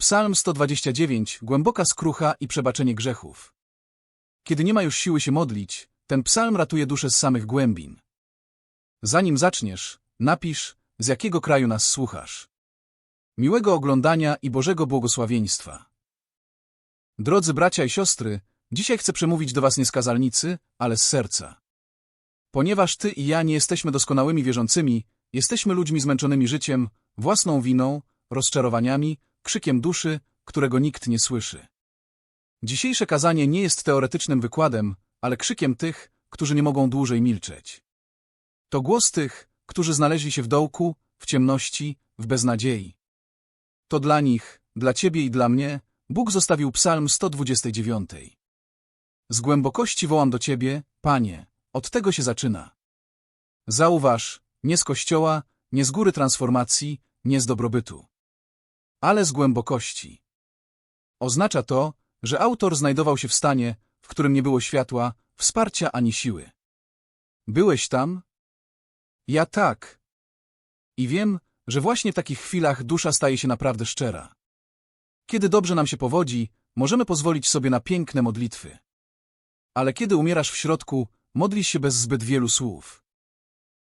Psalm 129, głęboka skrucha i przebaczenie grzechów. Kiedy nie ma już siły się modlić, ten psalm ratuje duszę z samych głębin. Zanim zaczniesz, napisz, z jakiego kraju nas słuchasz. Miłego oglądania i Bożego błogosławieństwa. Drodzy bracia i siostry, dzisiaj chcę przemówić do was nie z kazalnicy, ale z serca. Ponieważ ty i ja nie jesteśmy doskonałymi wierzącymi, jesteśmy ludźmi zmęczonymi życiem, własną winą, rozczarowaniami, krzykiem duszy, którego nikt nie słyszy. Dzisiejsze kazanie nie jest teoretycznym wykładem, ale krzykiem tych, którzy nie mogą dłużej milczeć. To głos tych, którzy znaleźli się w dołku, w ciemności, w beznadziei. To dla nich, dla ciebie i dla mnie, Bóg zostawił psalm 129. Z głębokości wołam do ciebie, Panie, od tego się zaczyna. Zauważ, nie z kościoła, nie z góry transformacji, nie z dobrobytu ale z głębokości. Oznacza to, że autor znajdował się w stanie, w którym nie było światła, wsparcia ani siły. Byłeś tam? Ja tak. I wiem, że właśnie w takich chwilach dusza staje się naprawdę szczera. Kiedy dobrze nam się powodzi, możemy pozwolić sobie na piękne modlitwy. Ale kiedy umierasz w środku, modlisz się bez zbyt wielu słów.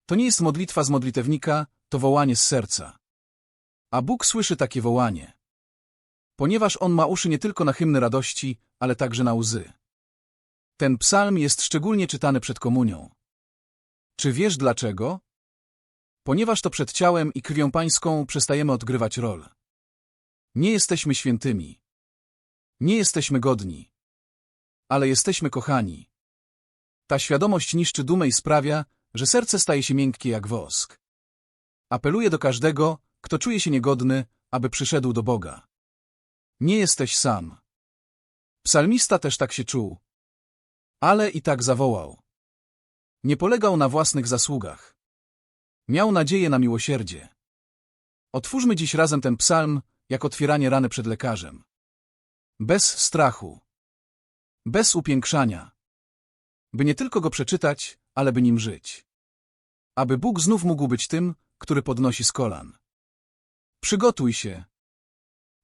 To nie jest modlitwa z modlitewnika, to wołanie z serca. A Bóg słyszy takie wołanie. Ponieważ On ma uszy nie tylko na hymny radości, ale także na łzy. Ten psalm jest szczególnie czytany przed komunią. Czy wiesz dlaczego? Ponieważ to przed ciałem i krwią pańską przestajemy odgrywać rol. Nie jesteśmy świętymi. Nie jesteśmy godni. Ale jesteśmy kochani. Ta świadomość niszczy dumę i sprawia, że serce staje się miękkie jak wosk. Apeluję do każdego, kto czuje się niegodny, aby przyszedł do Boga. Nie jesteś sam. Psalmista też tak się czuł. Ale i tak zawołał. Nie polegał na własnych zasługach. Miał nadzieję na miłosierdzie. Otwórzmy dziś razem ten psalm, jak otwieranie rany przed lekarzem. Bez strachu. Bez upiększania. By nie tylko go przeczytać, ale by nim żyć. Aby Bóg znów mógł być tym, który podnosi z kolan. Przygotuj się.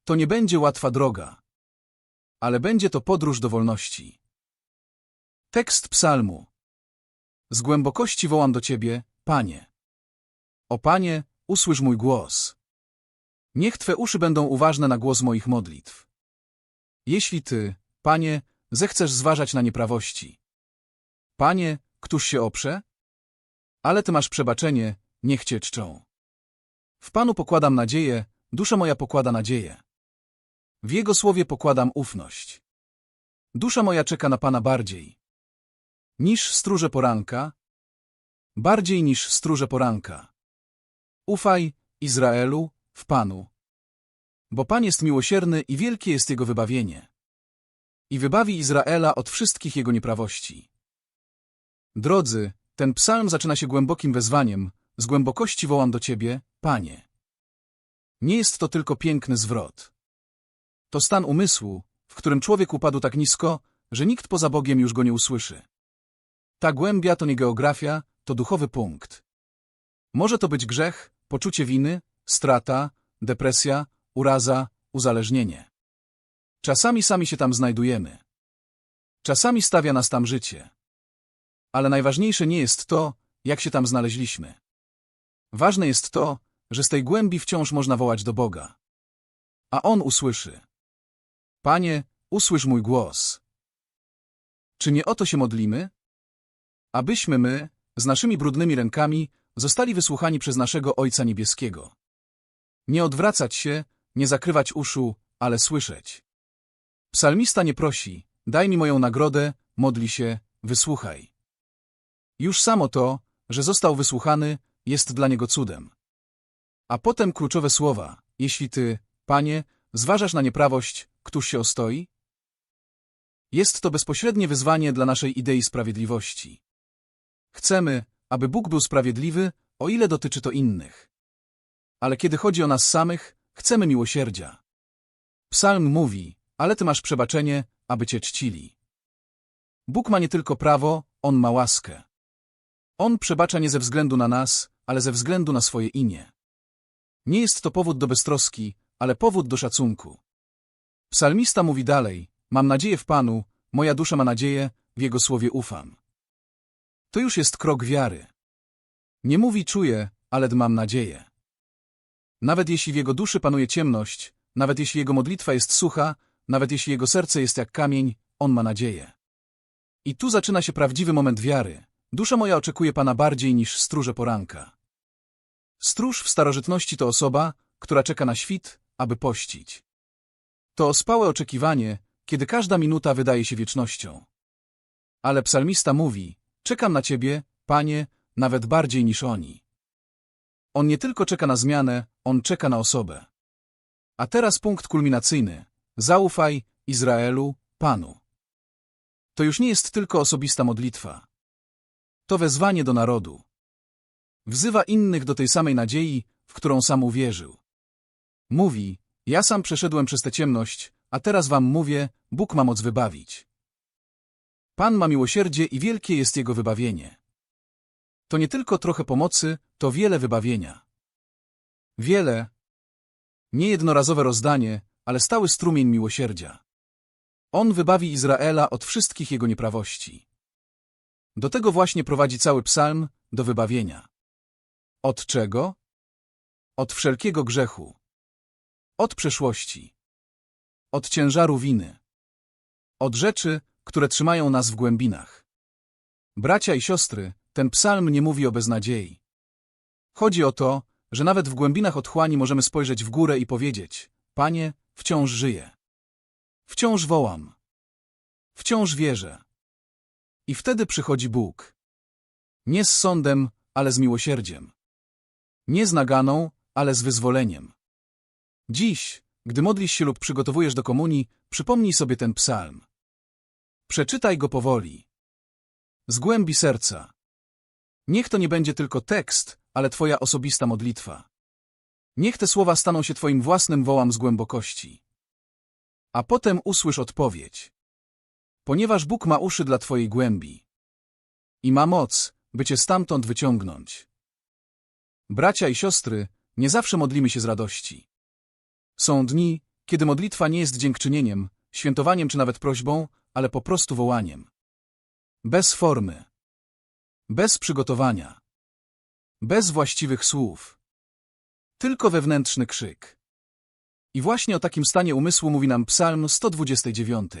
To nie będzie łatwa droga, ale będzie to podróż do wolności. Tekst psalmu. Z głębokości wołam do Ciebie, Panie. O Panie, usłysz mój głos. Niech Twe uszy będą uważne na głos moich modlitw. Jeśli Ty, Panie, zechcesz zważać na nieprawości. Panie, któż się oprze? Ale Ty masz przebaczenie, niech Cię czczą. W Panu pokładam nadzieję, dusza moja pokłada nadzieję. W Jego słowie pokładam ufność. Dusza moja czeka na Pana bardziej. Niż stróże poranka, bardziej niż stróże poranka. Ufaj, Izraelu, w Panu. Bo Pan jest miłosierny i wielkie jest Jego wybawienie. I wybawi Izraela od wszystkich jego nieprawości. Drodzy, ten psalm zaczyna się głębokim wezwaniem, z głębokości wołam do Ciebie, Panie. Nie jest to tylko piękny zwrot. To stan umysłu, w którym człowiek upadł tak nisko, że nikt poza Bogiem już go nie usłyszy. Ta głębia to nie geografia, to duchowy punkt. Może to być grzech, poczucie winy, strata, depresja, uraza, uzależnienie. Czasami sami się tam znajdujemy. Czasami stawia nas tam życie. Ale najważniejsze nie jest to, jak się tam znaleźliśmy. Ważne jest to, że z tej głębi wciąż można wołać do Boga. A On usłyszy. Panie, usłysz mój głos. Czy nie o to się modlimy? Abyśmy my, z naszymi brudnymi rękami, zostali wysłuchani przez naszego Ojca Niebieskiego. Nie odwracać się, nie zakrywać uszu, ale słyszeć. Psalmista nie prosi, daj mi moją nagrodę, modli się, wysłuchaj. Już samo to, że został wysłuchany, jest dla niego cudem. A potem kluczowe słowa, jeśli ty, panie, zważasz na nieprawość, któż się ostoi? Jest to bezpośrednie wyzwanie dla naszej idei sprawiedliwości. Chcemy, aby Bóg był sprawiedliwy, o ile dotyczy to innych. Ale kiedy chodzi o nas samych, chcemy miłosierdzia. Psalm mówi, ale ty masz przebaczenie, aby cię czcili. Bóg ma nie tylko prawo, On ma łaskę. On przebacza nie ze względu na nas, ale ze względu na swoje imię. Nie jest to powód do beztroski, ale powód do szacunku. Psalmista mówi dalej, mam nadzieję w Panu, moja dusza ma nadzieję, w Jego słowie ufam. To już jest krok wiary. Nie mówi czuję, ale mam nadzieję. Nawet jeśli w jego duszy panuje ciemność, nawet jeśli jego modlitwa jest sucha, nawet jeśli jego serce jest jak kamień, on ma nadzieję. I tu zaczyna się prawdziwy moment wiary. Dusza moja oczekuje Pana bardziej niż stróże poranka. Stróż w starożytności to osoba, która czeka na świt, aby pościć. To ospałe oczekiwanie, kiedy każda minuta wydaje się wiecznością. Ale psalmista mówi, czekam na Ciebie, Panie, nawet bardziej niż oni. On nie tylko czeka na zmianę, on czeka na osobę. A teraz punkt kulminacyjny. Zaufaj, Izraelu, Panu. To już nie jest tylko osobista modlitwa. To wezwanie do narodu. Wzywa innych do tej samej nadziei, w którą sam uwierzył. Mówi, ja sam przeszedłem przez tę ciemność, a teraz wam mówię, Bóg ma moc wybawić. Pan ma miłosierdzie i wielkie jest Jego wybawienie. To nie tylko trochę pomocy, to wiele wybawienia. Wiele, nie jednorazowe rozdanie, ale stały strumień miłosierdzia. On wybawi Izraela od wszystkich jego nieprawości. Do tego właśnie prowadzi cały psalm, do wybawienia. Od czego? Od wszelkiego grzechu. Od przeszłości. Od ciężaru winy. Od rzeczy, które trzymają nas w głębinach. Bracia i siostry, ten psalm nie mówi o beznadziei. Chodzi o to, że nawet w głębinach otchłani możemy spojrzeć w górę i powiedzieć Panie, wciąż żyję. Wciąż wołam. Wciąż wierzę. I wtedy przychodzi Bóg. Nie z sądem, ale z miłosierdziem. Nie z naganą, ale z wyzwoleniem. Dziś, gdy modlisz się lub przygotowujesz do komunii, przypomnij sobie ten psalm. Przeczytaj go powoli. Z głębi serca. Niech to nie będzie tylko tekst, ale Twoja osobista modlitwa. Niech te słowa staną się Twoim własnym wołam z głębokości. A potem usłysz odpowiedź. Ponieważ Bóg ma uszy dla Twojej głębi. I ma moc, by Cię stamtąd wyciągnąć. Bracia i siostry, nie zawsze modlimy się z radości. Są dni, kiedy modlitwa nie jest dziękczynieniem, świętowaniem czy nawet prośbą, ale po prostu wołaniem. Bez formy. Bez przygotowania. Bez właściwych słów. Tylko wewnętrzny krzyk. I właśnie o takim stanie umysłu mówi nam Psalm 129.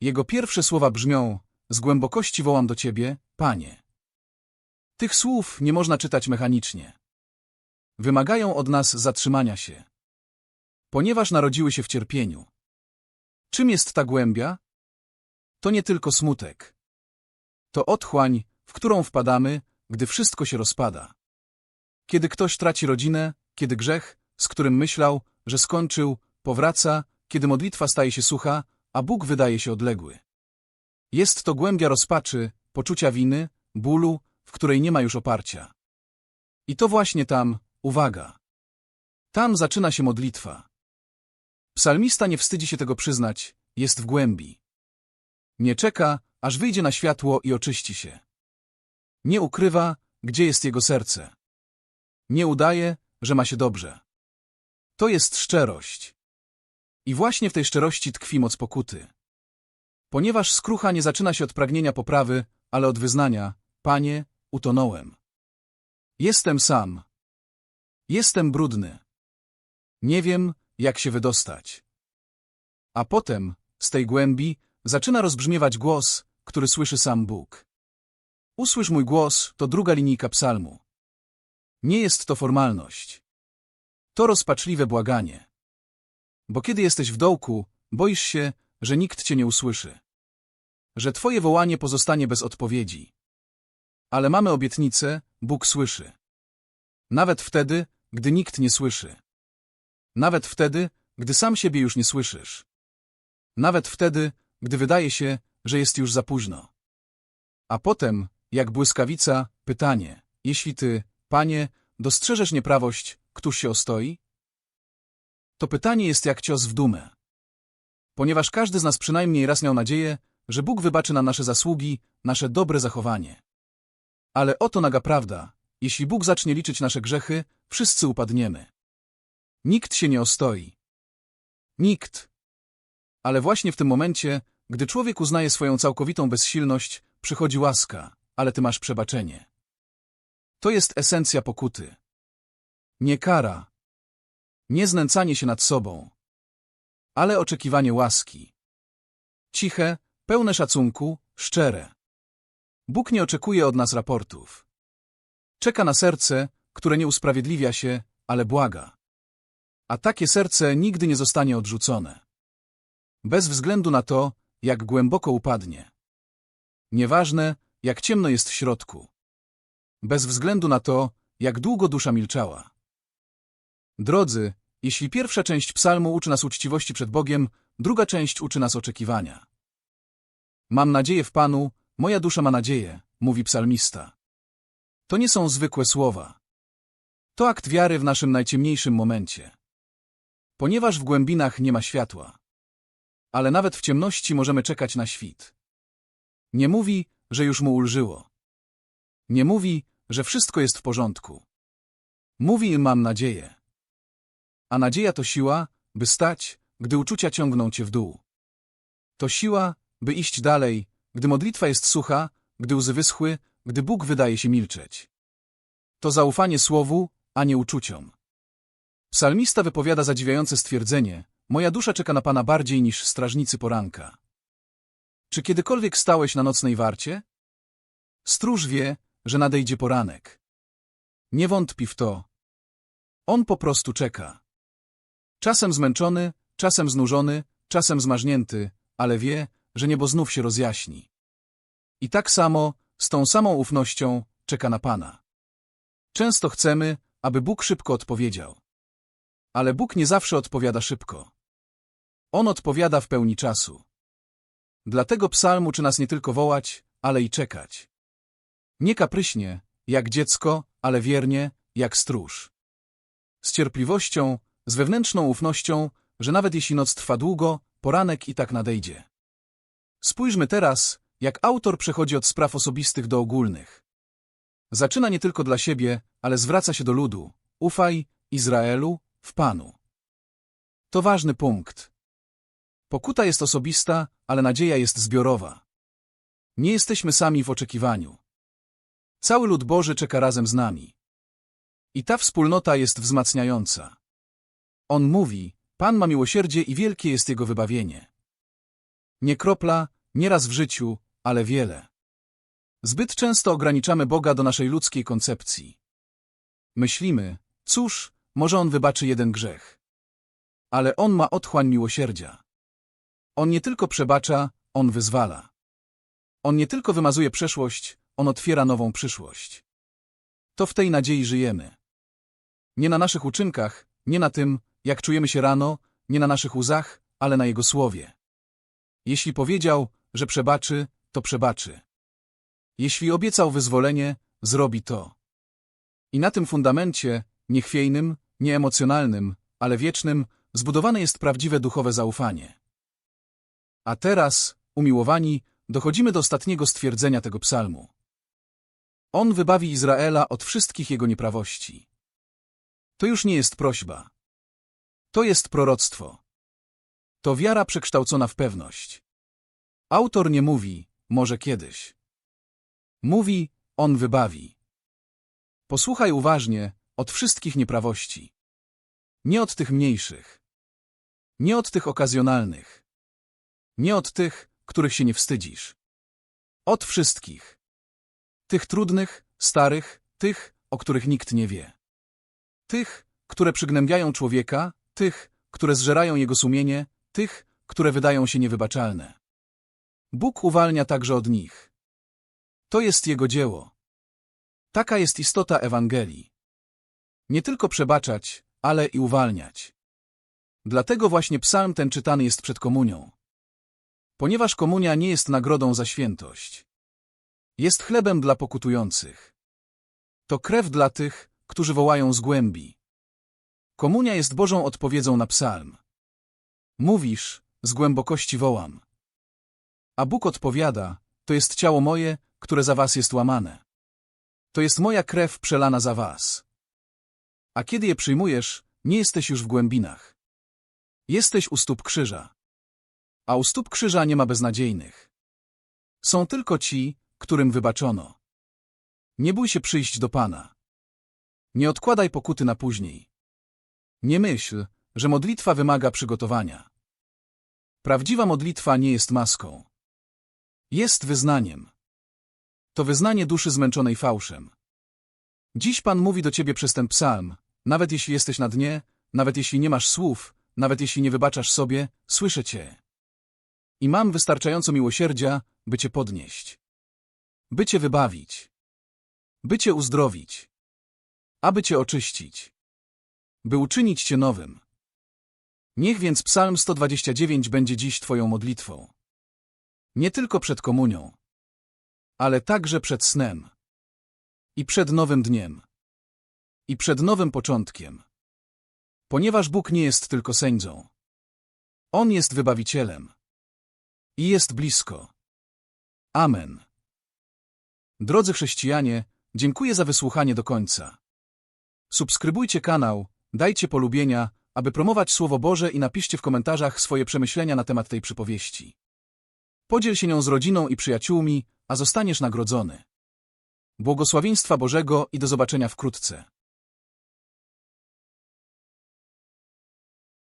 Jego pierwsze słowa brzmią: Z głębokości wołam do Ciebie, Panie. Tych słów nie można czytać mechanicznie. Wymagają od nas zatrzymania się. Ponieważ narodziły się w cierpieniu. Czym jest ta głębia? To nie tylko smutek. To otchłań, w którą wpadamy, gdy wszystko się rozpada. Kiedy ktoś traci rodzinę, kiedy grzech, z którym myślał, że skończył, powraca, kiedy modlitwa staje się sucha, a Bóg wydaje się odległy. Jest to głębia rozpaczy, poczucia winy, bólu, której nie ma już oparcia. I to właśnie tam, uwaga. Tam zaczyna się modlitwa. Psalmista nie wstydzi się tego przyznać, jest w głębi. Nie czeka, aż wyjdzie na światło i oczyści się. Nie ukrywa, gdzie jest jego serce. Nie udaje, że ma się dobrze. To jest szczerość. I właśnie w tej szczerości tkwi moc pokuty. Ponieważ skrucha nie zaczyna się od pragnienia poprawy, ale od wyznania, Panie, utonąłem. Jestem sam. Jestem brudny. Nie wiem, jak się wydostać. A potem, z tej głębi, zaczyna rozbrzmiewać głos, który słyszy sam Bóg. Usłysz mój głos to druga linijka psalmu. Nie jest to formalność. To rozpaczliwe błaganie. Bo kiedy jesteś w dołku, boisz się, że nikt cię nie usłyszy. Że twoje wołanie pozostanie bez odpowiedzi. Ale mamy obietnicę, Bóg słyszy. Nawet wtedy, gdy nikt nie słyszy. Nawet wtedy, gdy sam siebie już nie słyszysz. Nawet wtedy, gdy wydaje się, że jest już za późno. A potem, jak błyskawica, pytanie, jeśli ty, panie, dostrzeżesz nieprawość, któż się ostoi? To pytanie jest jak cios w dumę. Ponieważ każdy z nas przynajmniej raz miał nadzieję, że Bóg wybaczy nam nasze zasługi, nasze dobre zachowanie. Ale oto naga prawda, jeśli Bóg zacznie liczyć nasze grzechy, wszyscy upadniemy. Nikt się nie ostoi. Nikt. Ale właśnie w tym momencie, gdy człowiek uznaje swoją całkowitą bezsilność, przychodzi łaska, ale ty masz przebaczenie. To jest esencja pokuty. Nie kara. Nie znęcanie się nad sobą. Ale oczekiwanie łaski. Ciche, pełne szacunku, szczere. Bóg nie oczekuje od nas raportów. Czeka na serce, które nie usprawiedliwia się, ale błaga. A takie serce nigdy nie zostanie odrzucone. Bez względu na to, jak głęboko upadnie. Nieważne, jak ciemno jest w środku. Bez względu na to, jak długo dusza milczała. Drodzy, jeśli pierwsza część psalmu uczy nas uczciwości przed Bogiem, druga część uczy nas oczekiwania. Mam nadzieję w Panu, moja dusza ma nadzieję, mówi psalmista. To nie są zwykłe słowa. To akt wiary w naszym najciemniejszym momencie. Ponieważ w głębinach nie ma światła. Ale nawet w ciemności możemy czekać na świt. Nie mówi, że już mu ulżyło. Nie mówi, że wszystko jest w porządku. Mówi mam nadzieję. A nadzieja to siła, by stać, gdy uczucia ciągną cię w dół. To siła, by iść dalej, gdy modlitwa jest sucha, gdy łzy wyschły, gdy Bóg wydaje się milczeć. To zaufanie słowu, a nie uczuciom. Psalmista wypowiada zadziwiające stwierdzenie, moja dusza czeka na Pana bardziej niż strażnicy poranka. Czy kiedykolwiek stałeś na nocnej warcie? Stróż wie, że nadejdzie poranek. Nie wątpi w to. On po prostu czeka. Czasem zmęczony, czasem znużony, czasem zmarznięty, ale wie, że niebo znów się rozjaśni. I tak samo, z tą samą ufnością, czeka na Pana. Często chcemy, aby Bóg szybko odpowiedział. Ale Bóg nie zawsze odpowiada szybko. On odpowiada w pełni czasu. Dlatego psalm uczy nas nie tylko wołać, ale i czekać. Nie kapryśnie, jak dziecko, ale wiernie, jak stróż. Z cierpliwością, z wewnętrzną ufnością, że nawet jeśli noc trwa długo, poranek i tak nadejdzie. Spójrzmy teraz, jak autor przechodzi od spraw osobistych do ogólnych. Zaczyna nie tylko dla siebie, ale zwraca się do ludu. Ufaj, Izraelu, w Panu. To ważny punkt. Pokuta jest osobista, ale nadzieja jest zbiorowa. Nie jesteśmy sami w oczekiwaniu. Cały lud Boży czeka razem z nami. I ta wspólnota jest wzmacniająca. On mówi, Pan ma miłosierdzie i wielkie jest Jego wybawienie. Nie kropla, nie raz w życiu, ale wiele. Zbyt często ograniczamy Boga do naszej ludzkiej koncepcji. Myślimy, cóż, może On wybaczy jeden grzech. Ale On ma otchłań miłosierdzia. On nie tylko przebacza, On wyzwala. On nie tylko wymazuje przeszłość, On otwiera nową przyszłość. To w tej nadziei żyjemy. Nie na naszych uczynkach, nie na tym, jak czujemy się rano, nie na naszych łzach, ale na Jego słowie. Jeśli powiedział, że przebaczy, to przebaczy. Jeśli obiecał wyzwolenie, zrobi to. I na tym fundamencie, niechwiejnym, nieemocjonalnym, ale wiecznym, zbudowane jest prawdziwe duchowe zaufanie. A teraz, umiłowani, dochodzimy do ostatniego stwierdzenia tego psalmu. On wybawi Izraela od wszystkich jego nieprawości. To już nie jest prośba. To jest proroctwo. To wiara przekształcona w pewność. Autor nie mówi, może kiedyś. Mówi, on wybawi. Posłuchaj uważnie, od wszystkich nieprawości. Nie od tych mniejszych. Nie od tych okazjonalnych. Nie od tych, których się nie wstydzisz. Od wszystkich. Tych trudnych, starych, tych, o których nikt nie wie. Tych, które przygnębiają człowieka, tych, które zżerają jego sumienie, tych, które wydają się niewybaczalne. Bóg uwalnia także od nich. To jest Jego dzieło. Taka jest istota Ewangelii. Nie tylko przebaczać, ale i uwalniać. Dlatego właśnie psalm ten czytany jest przed komunią. Ponieważ komunia nie jest nagrodą za świętość. Jest chlebem dla pokutujących. To krew dla tych, którzy wołają z głębi. Komunia jest Bożą odpowiedzią na psalm. Mówisz, z głębokości wołam. A Bóg odpowiada, to jest ciało moje, które za was jest łamane. To jest moja krew przelana za was. A kiedy je przyjmujesz, nie jesteś już w głębinach. Jesteś u stóp krzyża. a u stóp krzyża nie ma beznadziejnych. Są tylko ci, którym wybaczono. Nie bój się przyjść do Pana. Nie odkładaj pokuty na później. Nie myśl, że modlitwa wymaga przygotowania. Prawdziwa modlitwa nie jest maską. Jest wyznaniem. To wyznanie duszy zmęczonej fałszem. Dziś Pan mówi do ciebie przez ten psalm, nawet jeśli jesteś na dnie, nawet jeśli nie masz słów, nawet jeśli nie wybaczasz sobie, słyszę cię. I mam wystarczająco miłosierdzia, by cię podnieść. By cię wybawić. By cię uzdrowić. Aby cię oczyścić. By uczynić cię nowym. Niech więc psalm 129 będzie dziś twoją modlitwą. Nie tylko przed komunią, ale także przed snem. I przed nowym dniem. I przed nowym początkiem. Ponieważ Bóg nie jest tylko sędzią. On jest wybawicielem. I jest blisko. Amen. Drodzy chrześcijanie, dziękuję za wysłuchanie do końca. Subskrybujcie kanał, dajcie polubienia, aby promować Słowo Boże i napiszcie w komentarzach swoje przemyślenia na temat tej przypowieści. Podziel się nią z rodziną i przyjaciółmi, a zostaniesz nagrodzony. Błogosławieństwa Bożego i do zobaczenia wkrótce.